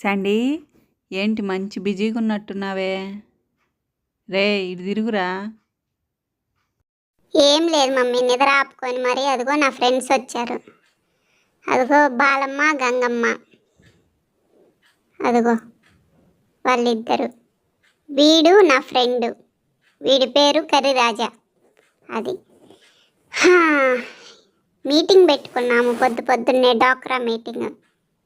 సండీ ఏంటి మంచి బిజీగా ఉన్నట్టున్నావే రే ఇటు తిరుగురా. ఏం లేదు మమ్మీ నిద్ర ఆపుకొని మరి అదిగో నా ఫ్రెండ్స్ వచ్చారు. అదిగో బాలమ్మ గంగమ్మ. అదిగో వాళ్ళిద్దరు. వీడు నా ఫ్రెండ్. వీడి పేరు కరిరాజా అది. మీటింగ్ పెట్టుకున్నాము పొద్దు పొద్దున్నే డాక్రా మీటింగ్.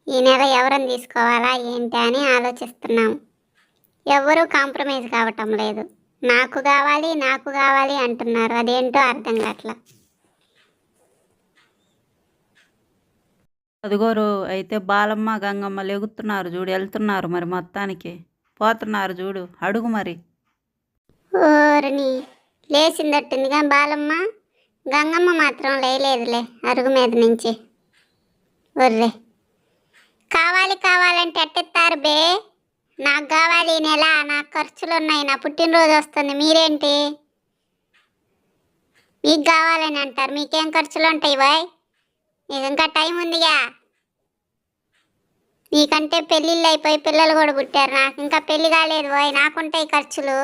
ఈ నెల ఎవరిని తీసుకోవాలా ఏంటి అని ఆలోచిస్తున్నాము ఎవరూ కాంప్రమైజ్ కావటం లేదు. నాకు కావాలి నాకు కావాలి అంటున్నారు. అదేంటో అర్థం కావట్లా. అదిగోరు అయితే బాలమ్మ గంగమ్మ లెగుతున్నారు చూడు వెళ్తున్నారు మరి మొత్తానికి. పోతున్నారు చూడు అడుగు మరి. ఓరిని లేచిందట్టుంది కానీ బాలమ్మ. గంగమ్మ మాత్రం లేలేదులే అరుగు మీద నుంచి. ఒర్రే. కావాలి కావాలంటే ఎట్టెత్తారు బే? నాకు కావాలి ఈ నెల నాకు ఖర్చులు ఉన్నాయి నా పుట్టినరోజు వస్తుంది మీరేంటి? మీకు కావాలని అంటారు మీకేం ఖర్చులు ఉంటాయి బాయ్? నీకు ఇంకా టైం ఉందిగా. నీకంటే పెళ్ళిళ్ళు అయిపోయి పిల్లలు కూడా పుట్టారు నాకు ఇంకా పెళ్ళి కాలేదు బాయ్ నాకుంటాయి ఖర్చులు.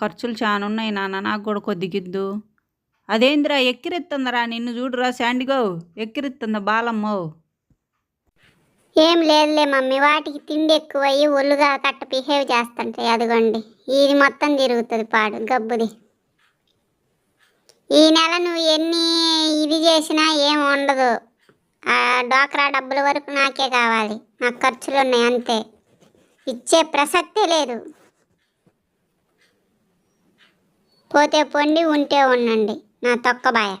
ఖర్చులు చాలా ఉన్నాయి నాన్న నాకు కూడా కొద్దిగిద్దు. అదేందిరా ఎక్కిరెత్తుందరా నిన్ను చూడురా శాండిగో ఎక్కిరెత్తుందా బాలమ్మో. ఏం లేదులే మమ్మీ వాటికి తిండి ఎక్కువయ్యి ఒళ్ళుగా కట్ట బిహేవ్ చేస్తుంటాయి అదిగోండి ఇది మొత్తం తిరుగుతుంది పాడు గబ్బుది. ఈ నెల నువ్వు ఎన్ని ఇది చేసినా ఏం ఉండదు. ఆ డోక్రా డబ్బుల వరకు నాకే కావాలి నాకు ఖర్చులు ఉన్నాయి అంతే. ఇచ్చే ప్రసక్తే లేదు. పోతే పొండి ఉంటే ఉండండి. నా తొక్కబాయ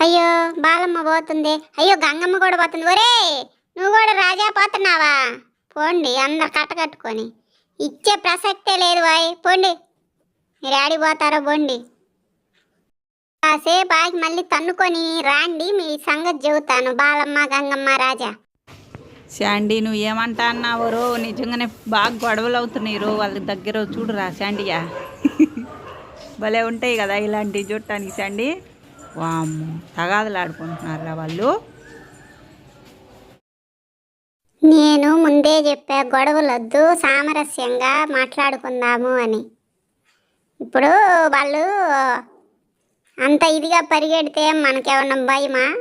అయ్యో బాలమ్మ పోతుంది. అయ్యో గంగమ్మ కూడా పోతుంది. ఒరే నువ్వు కూడా రాజా పోతున్నావా? పోండి అందరు కట్టకట్టుకొని ఇచ్చే ప్రసక్తే లేదు వాయ్ పోండి. మీరు ఆడిపోతారో పోండి. కాసేపు ఆగి మళ్ళీ తన్నుకొని రాండి మీ సంగతి చెబుతాను. బాలమ్మ గంగమ్మ రాజా. శాండీ నువ్వు ఏమంటా అన్నావు రో? నిజంగానే బాగా గొడవలు అవుతున్నాయి రో. వాళ్ళ దగ్గర చూడురా శాండియా. భలే ఉంటాయి కదా ఇలాంటివి చూడటానికి శాండీ. వామ్మో తగాదులు ఆడుకుంటున్నారా వాళ్ళు. నేను ముందే చెప్పా గొడవలొద్దు సామరస్యంగా మాట్లాడుకుందాము అని. ఇప్పుడు వాళ్ళు అంత ఇదిగా పరిగెడితే మనకేమన్నా భయమా?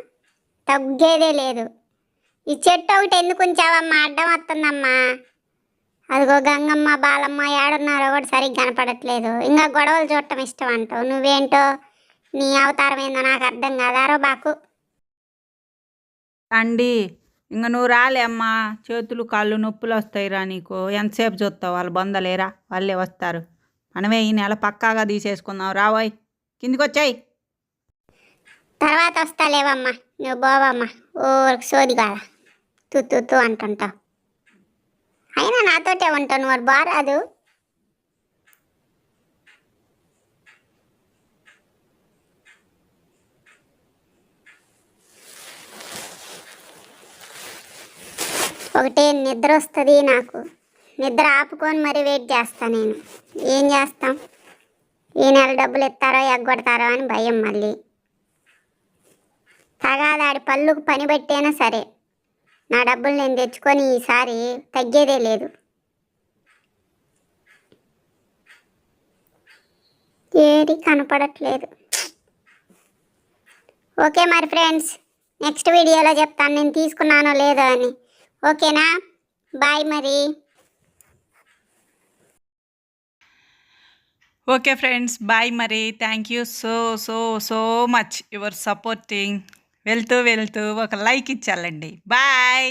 తగ్గేదే లేదు. ఈ చెట్టు ఒకటి ఎందుకు ఉంచావమ్మా? అడ్డం వస్తుందమ్మా. అదిగో గంగమ్మ బాలమ్మ ఏడున్నారో కూడా సరిగ్గా కనపడట్లేదు. ఇంకా గొడవలు చూడటం ఇష్టం అంటావు. నువ్వేంటో నీ అవతారం ఏందో నాకు అర్థం కాదారో బాకు. అండి ఇంక నువ్వు రాలే అమ్మా. చేతులు కాళ్ళు నొప్పులు వస్తాయిరా నీకు. ఎంతసేపు చూస్తావు? వాళ్ళు బొందలేరా? వాళ్ళే వస్తారు. మనమే ఈ నెల పక్కాగా తీసేసుకుందాం. రావోయ్ కిందికి వచ్చాయి తర్వాత వస్తాలేవమ్మా. నువ్వు పోవమ్మా ఓ సోది కాదా? తూ తూ తూ అయినా నాతోటే ఉంటాను వాడు మరి బారాదు. ఒకటే నిద్ర వస్తుంది నాకు. నిద్ర ఆపుకొని మరి వెయిట్ చేస్తా నేను. ఏం చేస్తాం? ఈ నెల డబ్బులు ఇస్తారో ఎగ్గొడతారో అని భయం మళ్ళీ. తగాదాడి పళ్ళుకు పని పెట్టైనా సరే. నా డబ్బులు నేను తెచ్చుకొని ఈసారి తగ్గేదే లేదు. ఏది కనపడట్లేదు. ఓకే మరి ఫ్రెండ్స్ నెక్స్ట్ వీడియోలో చెప్తాను నేను తీసుకున్నానో లేదో అని. ఓకేనా? బాయ్ మరి. ఓకే ఫ్రెండ్స్ బాయ్ మరి. Thank you so so so much your supporting వెళ్తూ వెళ్తూ ఒక లైక్ ఇచ్చాలండి. బాయ్!